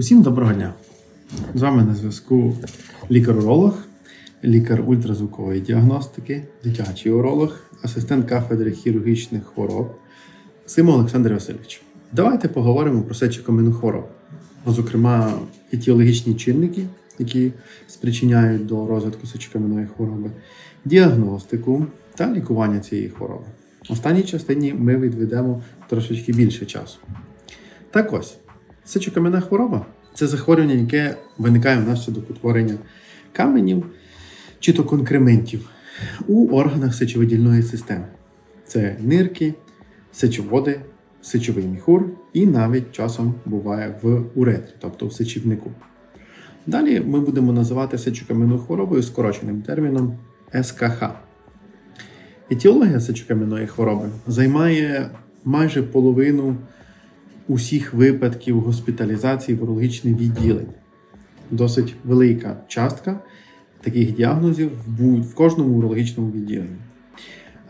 Усім доброго дня! З вами на зв'язку лікар-уролог, лікар ультразвукової діагностики, дитячий уролог, асистент кафедри хірургічних хвороб Симон Олександр Васильович. Давайте поговоримо про сечокам'яну хворобу, зокрема, етіологічні чинники, які спричиняють до розвитку сечокам'яної хвороби, діагностику та лікування цієї хвороби. В останній частині ми відведемо трошечки більше часу. Так ось, сечокам'яна хвороба це захворювання, яке виникає внаслідок утворення каменів чи то конкрементів у органах сечовидільної системи. Це нирки, сечоводи, сечовий міхур і навіть часом буває в уретрі, тобто в сечівнику. Далі ми будемо називати сечокам'яну хворобою скороченим терміном СКХ. Етіологія сечокам'яної хвороби займає майже половину усіх випадків госпіталізації в урологічне відділення. Досить велика частка таких діагнозів в кожному урологічному відділенні.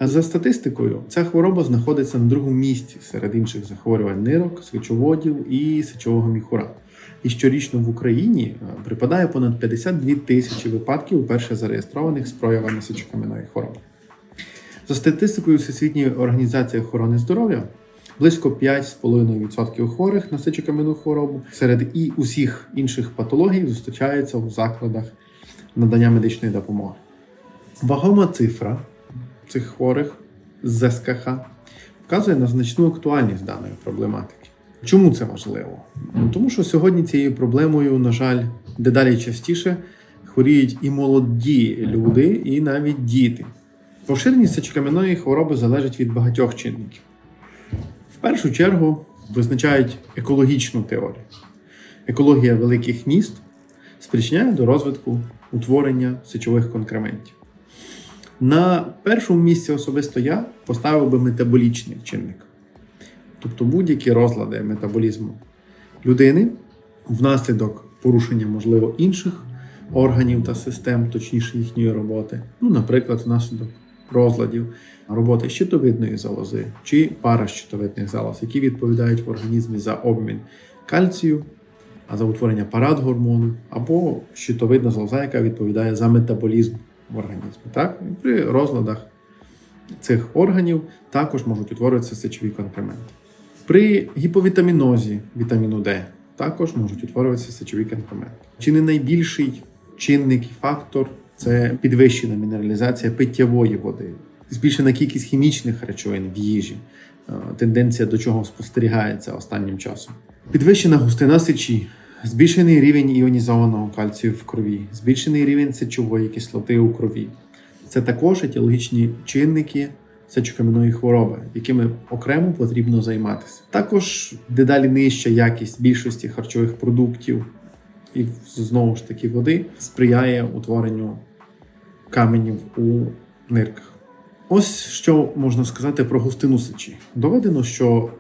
За статистикою, ця хвороба знаходиться на другому місці серед інших захворювань нирок, сечоводів і сечового міхура. І щорічно в Україні е, припадає понад 52 тисячі випадків, вперше зареєстрованих з проявами сечокам'яної хвороби. За статистикою Всесвітньої організації охорони здоров'я, близько 5,5% хворих на сечокам'яну хворобу серед і усіх інших патологій зустрічаються у закладах надання медичної допомоги. Вагома цифра цих хворих з СКХ вказує на значну актуальність даної проблематики. Чому це важливо? Ну, Тому що сьогодні цією проблемою, на жаль, дедалі частіше хворіють і молоді люди, і навіть діти. Поширеність сечокам'яної хвороби залежить від багатьох чинників. Першу чергу визначають екологічну теорію. Екологія великих міст спричиняє до розвитку утворення сечових конкрементів. На першому місці особисто я поставив би метаболічний чинник, тобто будь-які розлади метаболізму людини внаслідок порушення, можливо, інших органів та систем, точніше їхньої роботи, ну, наприклад, внаслідок розладів роботи щитовидної залози чи паращитовидних залоз, які відповідають в організмі за обмін кальцію, а за утворення парадгормону, або щитовидна залоза, яка відповідає за метаболізм в організмі. Так? При розладах цих органів також можуть утворюватися сечові конкременти. При гіповітамінозі вітаміну Д також можуть утворюватися сечові конкременти. Чи не найбільший чинник і фактор це підвищена мінералізація питтєвої води, збільшена кількість хімічних речовин в їжі, е, тенденція до чого спостерігається останнім часом. Підвищена густина сечі, збільшений рівень іонізованого кальцію в крові, збільшений рівень сечової кислоти у крові. Це також етіологічні чинники сечокам'яної хвороби, якими окремо потрібно займатися. Також дедалі нижча якість більшості харчових продуктів і знову ж таки води сприяє утворенню каменів у нирках. Ось що можна сказати про густину сечі. Доведено, що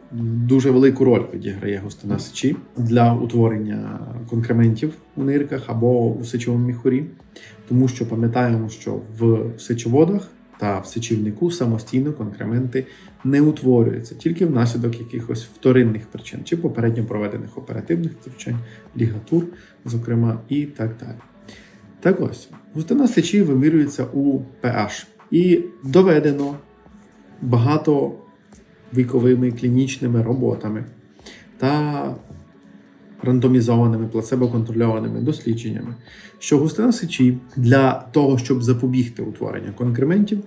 дуже велику роль відіграє густина сечі для утворення конкрементів у нирках або у сечовому міхурі, тому що пам'ятаємо, що в сечоводах та в сечівнику самостійно конкременти не утворюються тільки внаслідок якихось вторинних причин чи попередньо проведених оперативних втручань, лігатур, зокрема, і так далі. Так ось, густина сечі вимірюється у pH. І доведено багато віковими клінічними роботами та рандомізованими плацебо-контрольованими дослідженнями, що густина сечі для того, щоб запобігти утворенню конкрементів,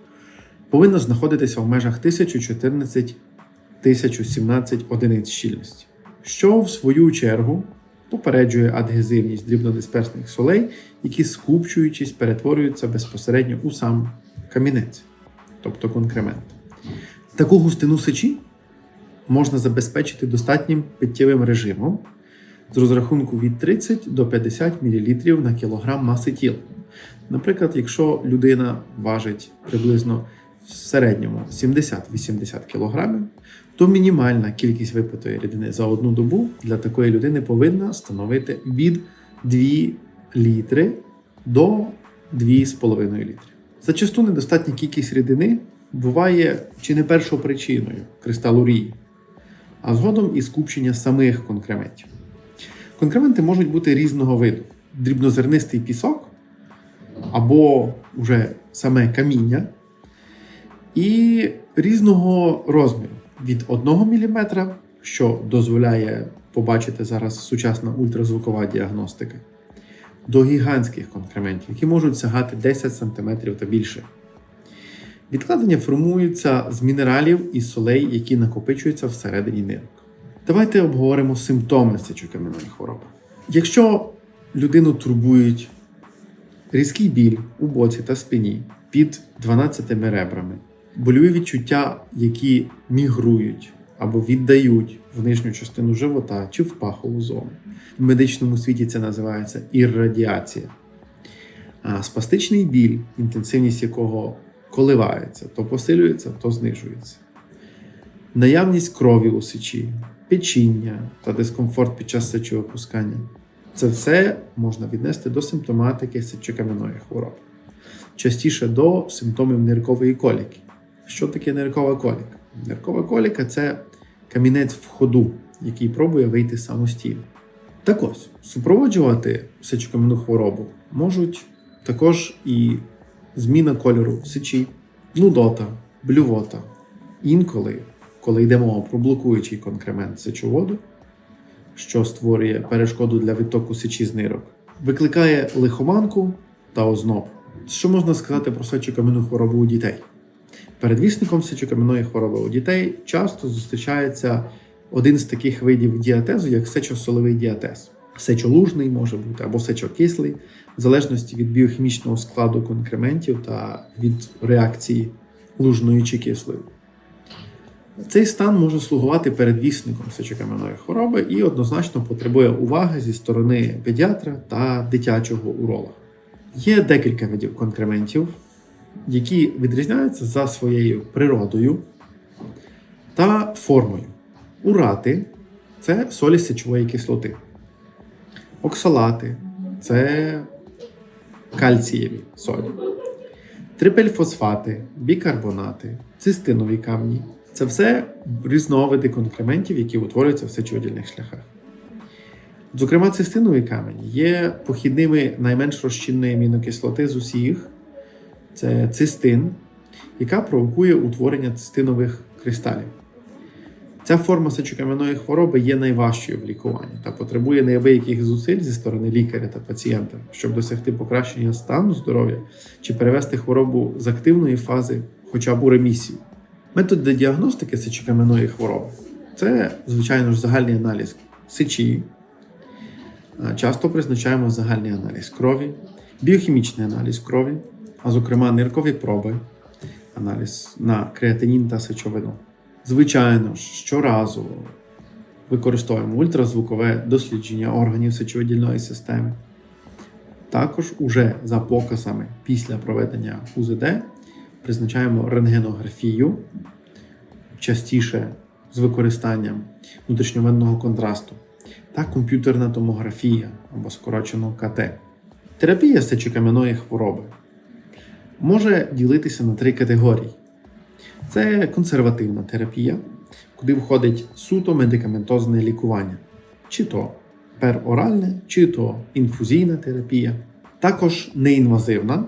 повинна знаходитися в межах 1014-1017 одиниць щільності, що в свою чергу попереджує адгезивність дрібнодисперсних солей, які скупчуючись перетворюються безпосередньо у сам камінець, тобто конкремент. Таку густину сечі можна забезпечити достатнім питтєвим режимом з розрахунку від 30 до 50 мл на кілограм маси тіла. Наприклад, якщо людина важить приблизно в середньому 70-80 кг, то мінімальна кількість випитої рідини за одну добу для такої людини повинна становити від 2 літри до 2,5 літри. Зачасту недостатня кількість рідини буває чи не першою причиною кристалурії, а згодом і скупчення самих конкрементів. Конкременти можуть бути різного виду: дрібнозернистий пісок або вже саме каміння, і різного розміру від 1 мм, що дозволяє побачити зараз сучасна ультразвукова діагностика, до гігантських конкрементів, які можуть сягати 10 см та більше. Відкладення формуються з мінералів і солей, які накопичуються всередині нирок. Давайте обговоримо симптоми сечокам'яної хвороби. Якщо людину турбують різкий біль у боці та спині під 12 ребрами, больові відчуття, які мігрують або віддають в нижню частину живота чи в пахову зону. В медичному світі це називається іррадіація. А спастичний біль, інтенсивність якого коливається, то посилюється, то знижується. Наявність крові у сечі, печіння та дискомфорт під час сечовипускання це все можна віднести до симптоматики сечокам'яної хвороби. Частіше до симптомів ниркової коліки. Що таке ниркова коліка? Ниркова коліка це камінець в ходу, який пробує вийти самостійно. Так ось, супроводжувати сечокам'яну хворобу можуть також і зміна кольору сечі, нудота, блювота. Інколи, коли йде мова про блокуючий конкремент сечоводу, що створює перешкоду для відтоку сечі з нирок, викликає лихоманку та озноб. Що можна сказати про сечокам'яну хворобу у дітей? Передвісником сечокам'яної хвороби у дітей часто зустрічається один з таких видів діатезу, як сечосоловий діатез. Сечолужний може бути або сечокислий, в залежності від біохімічного складу конкрементів та від реакції лужної чи кислої. Цей стан може слугувати передвісником сечокам'яної хвороби і однозначно потребує уваги зі сторони педіатра та дитячого уролога. Є декілька видів конкрементів, які відрізняються за своєю природою та формою. Урати це солі сечової кислоти. Оксалати це кальцієві солі. Трипельфосфати, бікарбонати, цистинові камні це все різновиди конкрементів, які утворюються в сечовидільних шляхах. Зокрема, цистинові камені є похідними найменш розчинної амінокислоти з усіх. Це цистин, яка провокує утворення цистинових кристалів. Ця форма сечокам'яної хвороби є найважчою в лікуванні та потребує неабияких зусиль зі сторони лікаря та пацієнта, щоб досягти покращення стану здоров'я чи перевести хворобу з активної фази хоча б у ремісію. Методи діагностики сечокам'яної хвороби це, звичайно ж, загальний аналіз сечі. Часто призначаємо загальний аналіз крові, біохімічний аналіз крові, а зокрема ниркові проби, аналіз на креатинін та сечовину. Звичайно ж, щоразу використовуємо ультразвукове дослідження органів сечовидільної системи. Також уже за показами після проведення УЗД призначаємо рентгенографію частіше з використанням внутрішньовенного контрасту та комп'ютерна томографія або скорочено КТ. Терапія сечокам'яної хвороби може ділитися на три категорії. Це консервативна терапія, куди входить суто медикаментозне лікування, чи то пероральне, чи то інфузійна терапія, також неінвазивна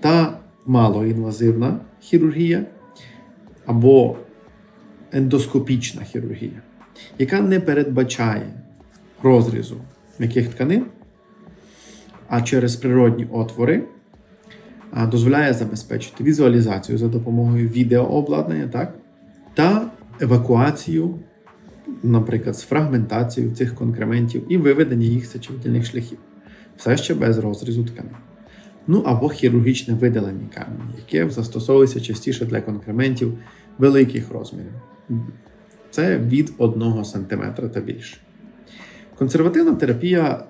та малоінвазивна хірургія або ендоскопічна хірургія, яка не передбачає розрізу м'яких тканин, а через природні отвори дозволяє забезпечити візуалізацію за допомогою відеообладнання так, та евакуацію, наприклад, з фрагментацією цих конкрементів і виведення їх з сечовидільних шляхів, все ще без розрізу тканин. Ну або хірургічне видалення каменю, яке застосовується частіше для конкрементів великих розмірів. Це від 1 см та більше. Консервативна терапія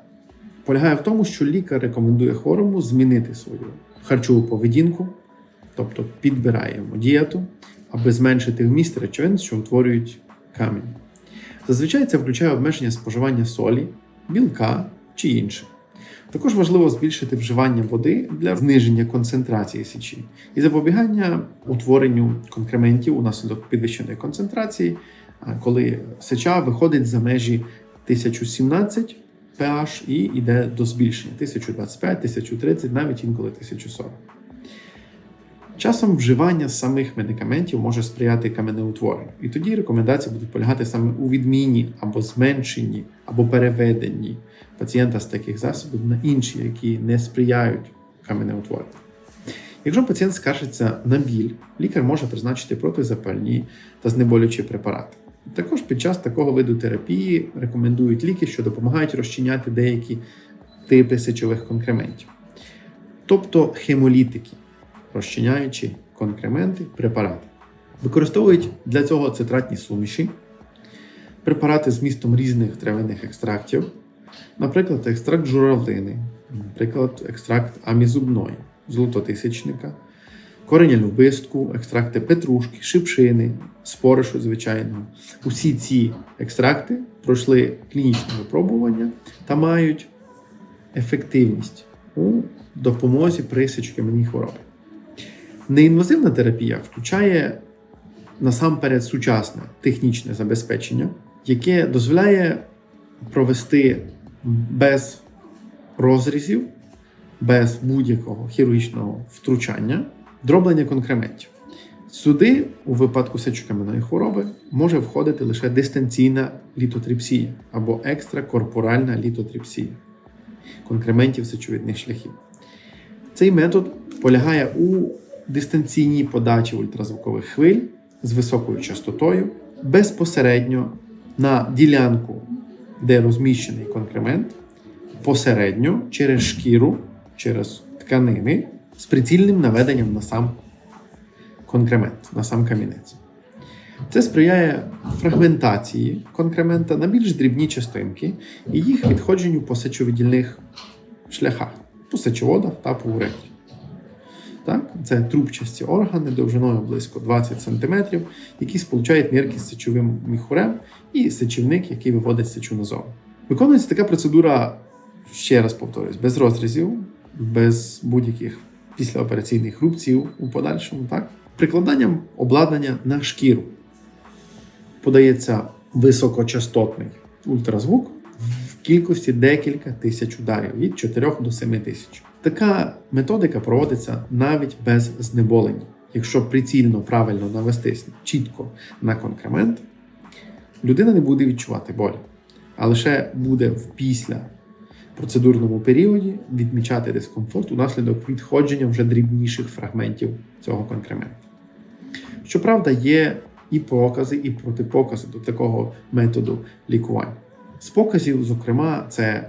полягає в тому, що лікар рекомендує хворому змінити свою харчову поведінку, тобто підбираємо дієту, аби зменшити вміст речовин, що утворюють камінь. Зазвичай це включає обмеження споживання солі, білка чи інше. Також важливо збільшити вживання води для зниження концентрації сечі і запобігання утворенню конкрементів унаслідок підвищеної концентрації, коли сеча виходить за межі pH і йде до збільшення 1025, 1030, навіть інколи 1040. Часом вживання самих медикаментів може сприяти каменеутворенню, і тоді рекомендації будуть полягати саме у відміні або зменшенні, або переведенні пацієнта з таких засобів на інші, які не сприяють каменеутворенню. Якщо пацієнт скаржиться на біль, лікар може призначити протизапальні та знеболючі препарати. Також під час такого виду терапії рекомендують ліки, що допомагають розчиняти деякі типи сечових конкрементів, тобто хемолітики, розчиняючи конкременти, препарати. Використовують для цього цитратні суміші, препарати з містом різних травяних екстрактів, наприклад, екстракт журавлини, наприклад, екстракт амізубної, золототисячника, кореня любистку, екстракти петрушки, шипшини, споришу звичайного. Усі ці екстракти пройшли клінічне випробування та мають ефективність у допомозі при сечокам'яній хворобі. Неінвазивна терапія включає насамперед сучасне технічне забезпечення, яке дозволяє провести без розрізів, без будь-якого хірургічного втручання дроблення конкрементів. Сюди, у випадку сечокам'яної хвороби, може входити лише дистанційна літотрипсія або екстракорпоральна літотрипсія конкрементів сечовідних шляхів. Цей метод полягає у дистанційній подачі ультразвукових хвиль з високою частотою безпосередньо на ділянку, де розміщений конкремент, посередньо через шкіру, через тканини з прицільним наведенням на сам конкремент, на сам камінець. Це сприяє фрагментації конкремента на більш дрібні частинки і їх відходженню по сечовидільних шляхах, по сечоводах та по уретрі. Так? Це трубчасті органи довжиною близько 20 см, які сполучають нирки з сечовим міхурем і сечівник, який виводить сечу назовні. Виконується така процедура, ще раз повторюсь, без розрізів, без будь-яких післяопераційних рубців у подальшому, так? прикладанням обладнання на шкіру. Подається високочастотний ультразвук в кількості декілька тисяч ударів від 4 до 7 тисяч. Така методика проводиться навіть без знеболення. Якщо прицільно правильно навестись чітко на конкремент, людина не буде відчувати болі, а лише буде в після процедурному періоді відмічати дискомфорт унаслідок відходження вже дрібніших фрагментів цього конкременту. Щоправда, є і покази, і протипокази до такого методу лікування. З показів, зокрема, це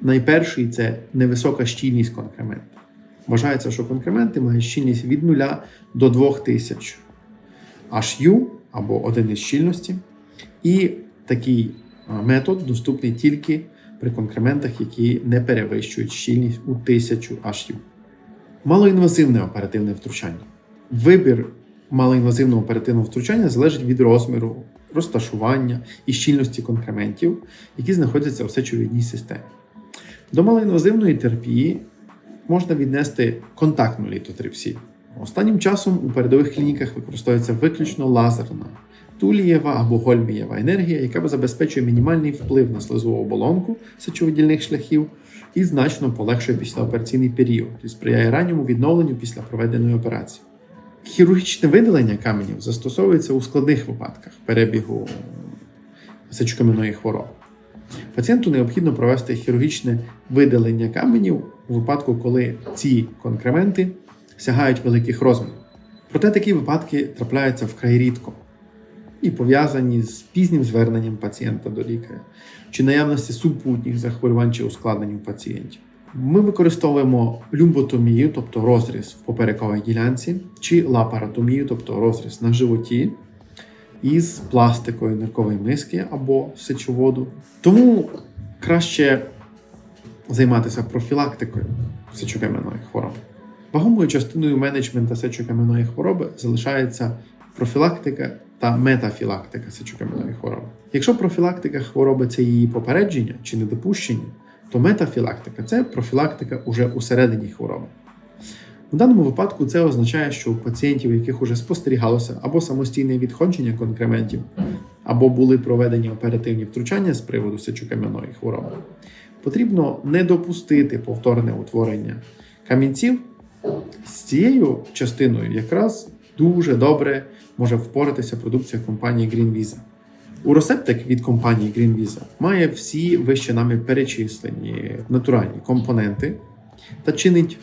найперший це невисока щільність конкременту. Вважається, що конкременти мають щільність від 0 до 2000 HU або одиниць щільності. І такий метод доступний тільки при конкрементах, які не перевищують щільність у 1000 HU. Малоінвазивне оперативне втручання. Вибір малоінвазивного оперативного втручання залежить від розміру, розташування і щільності конкрементів, які знаходяться у сечовідній системі. До малоінвазивної терапії можна віднести контактну літотрипсію. Останнім часом у передових клініках використовується виключно лазерна тулієва або гольмієва енергія, яка забезпечує мінімальний вплив на слизову оболонку сечовидільних шляхів і значно полегшує післяопераційний період і сприяє ранньому відновленню після проведеної операції. Хірургічне видалення каменів застосовується у складних випадках перебігу сечокам'яної хвороби. Пацієнту необхідно провести хірургічне видалення каменів у випадку, коли ці конкременти сягають великих розмірів. Проте такі випадки трапляються вкрай рідко і пов'язані з пізнім зверненням пацієнта до лікаря, чи наявності супутніх захворювань чи ускладнень у пацієнтів. Ми використовуємо люмботомію, тобто розріз в поперековій ділянці, чи лапаротомію, тобто розріз на животі із пластикою ниркової миски або сечоводу. Тому краще займатися профілактикою сечокам'яної хвороби. Вагомою частиною менеджменту сечокам'яної хвороби залишається профілактика та метафілактика сечокам'яної хвороби. Якщо профілактика хвороби це її попередження чи недопущення, то метафілактика це профілактика уже усередині хвороби. У даному випадку це означає, що у пацієнтів, у яких уже спостерігалося або самостійне відходження конкрементів, або були проведені оперативні втручання з приводу сечокам'яної хвороби, потрібно не допустити повторне утворення камінців. З цією частиною якраз дуже добре може впоратися продукція компанії GreenVisa. Уросептик від компанії GreenVisa має всі вище нами перечислені натуральні компоненти та чинить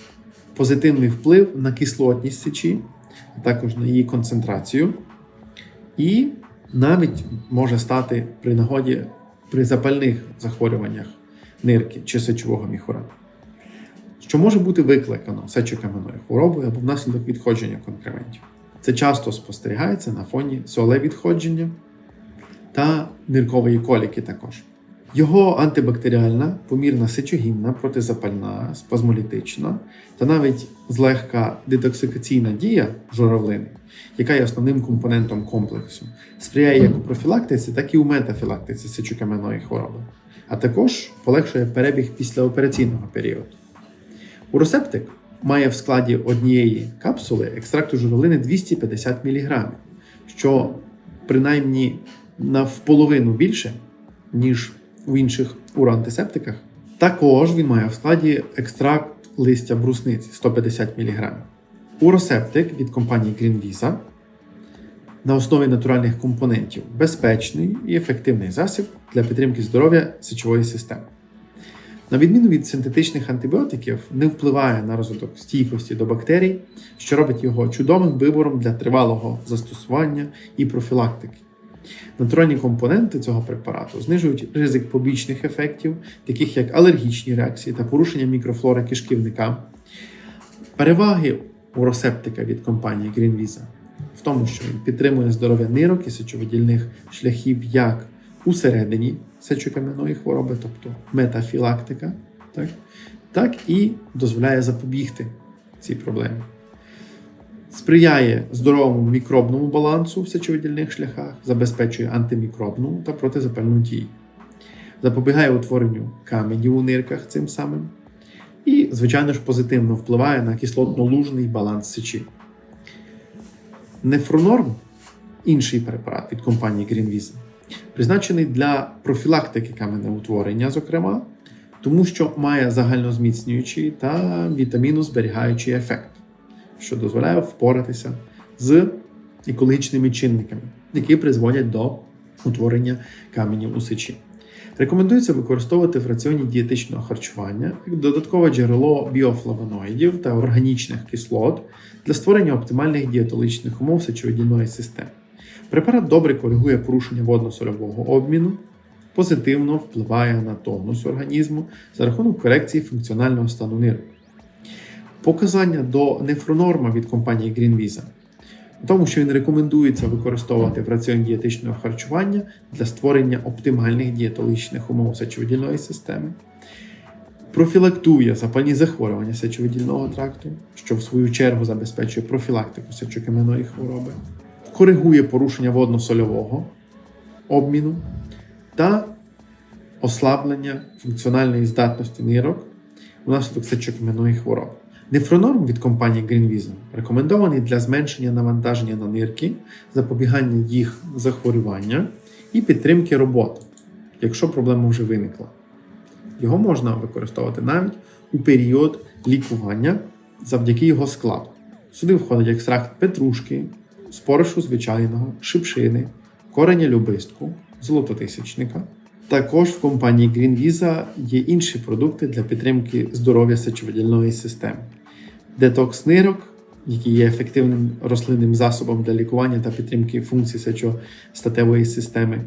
позитивний вплив на кислотність сечі, а також на її концентрацію, і навіть може стати при нагоді при запальних захворюваннях нирки чи сечового міхура, що може бути викликано сечокам'яною хворобою або внаслідок відходження конкрементів. Це часто спостерігається на фоні солевідходження та ниркової коліки також. Його антибактеріальна, помірна сечогінна, протизапальна, спазмолітична та навіть злегка детоксикаційна дія журавлини, яка є основним компонентом комплексу, сприяє як у профілактиці, так і у метафілактиці сечокам'яної хвороби, а також полегшує перебіг післяопераційного періоду. Уросептик має в складі однієї капсули екстракту журавлини 250 мг, що принаймні на вполовину більше, ніж у інших уроантисептиках. Також він має в складі екстракт листя брусниці 150 мг. Уросептик від компанії GreenVisa на основі натуральних компонентів безпечний і ефективний засіб для підтримки здоров'я сечової системи. На відміну від синтетичних антибіотиків, не впливає на розвиток стійкості до бактерій, що робить його чудовим вибором для тривалого застосування і профілактики. Натуральні компоненти цього препарату знижують ризик побічних ефектів, таких як алергічні реакції та порушення мікрофлори кишківника. Переваги уросептика від компанії GreenVisa в тому, що він підтримує здоров'я нирок і сечовидільних шляхів як усередині сечокам'яної хвороби, тобто метафілактика, так, так і дозволяє запобігти цій проблемі. Сприяє здоровому мікробному балансу в сечовидільних шляхах, забезпечує антимікробну та протизапальну дію, запобігає утворенню каменів у нирках цим самим, і, звичайно ж, позитивно впливає на кислотно-лужний баланс сечі. Нефронорм інший препарат від компанії GreenVisa, призначений для профілактики каменеутворення, зокрема, тому що має загальнозміцнюючий та вітамінозберігаючий ефект, що дозволяє впоратися з екологічними чинниками, які призводять до утворення каменів у сечі. Рекомендується використовувати в раціоні дієтичного харчування як додаткове джерело біофлавоноїдів та органічних кислот для створення оптимальних дієтологічних умов сечовидільної системи. Препарат добре коригує порушення водно-сольового обміну, позитивно впливає на тонус організму за рахунок корекції функціонального стану нирок. Показання до нефронорма від компанії GreenVisa у тому, що він рекомендується використовувати в раціоні дієтичного харчування для створення оптимальних дієтологічних умов сечовидільної системи, профілактує запальні захворювання сечовидільного тракту, що в свою чергу забезпечує профілактику сечокам'яної хвороби, коригує порушення водно-сольового обміну та ослаблення функціональної здатності нирок внаслідок сечокам'яної хвороби. Нефронорм від компанії GreenVision рекомендований для зменшення навантаження на нирки, запобігання їх захворювання і підтримки роботи, якщо проблема вже виникла. Його можна використовувати навіть у період лікування завдяки його складу. Сюди входить екстракт петрушки, споришу звичайного, шипшини, кореня любистку, золототисячника. Також в компанії GreenVisa є інші продукти для підтримки здоров'я сечовидільної системи. Детокс нирок, який є ефективним рослинним засобом для лікування та підтримки функцій сечостатевої системи,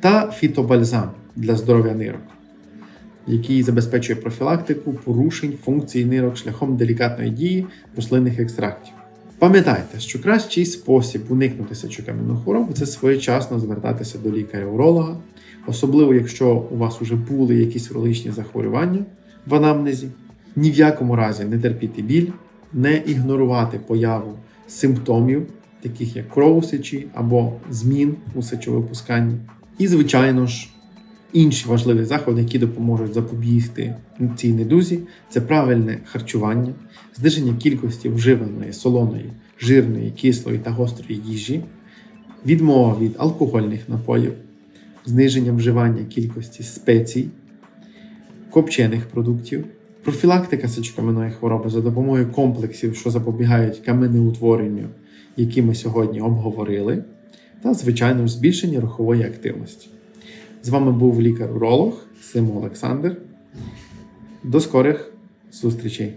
та фітобальзам для здоров'я нирок, який забезпечує профілактику порушень функцій нирок шляхом делікатної дії рослинних екстрактів. Пам'ятайте, що кращий спосіб уникнути сечокам'яної хвороби це своєчасно звертатися до лікаря-уролога, особливо якщо у вас вже були якісь урологічні захворювання в анамнезі. Ні в якому разі не терпіти біль, не ігнорувати появу симптомів, таких як кров у сечі або змін у сечовипусканні. І, звичайно ж, інші важливі заходи, які допоможуть запобігти цій недузі, це правильне харчування, зниження кількості вживаної солоної, жирної, кислої та гострої їжі, відмова від алкогольних напоїв, зниження вживання кількості спецій, копчених продуктів, профілактика сечокам'яної хвороби за допомогою комплексів, що запобігають каменеутворенню, які ми сьогодні обговорили, та, звичайно збільшення рухової активності. З вами був лікар-уролог Симо Олександр. До скорих зустрічей!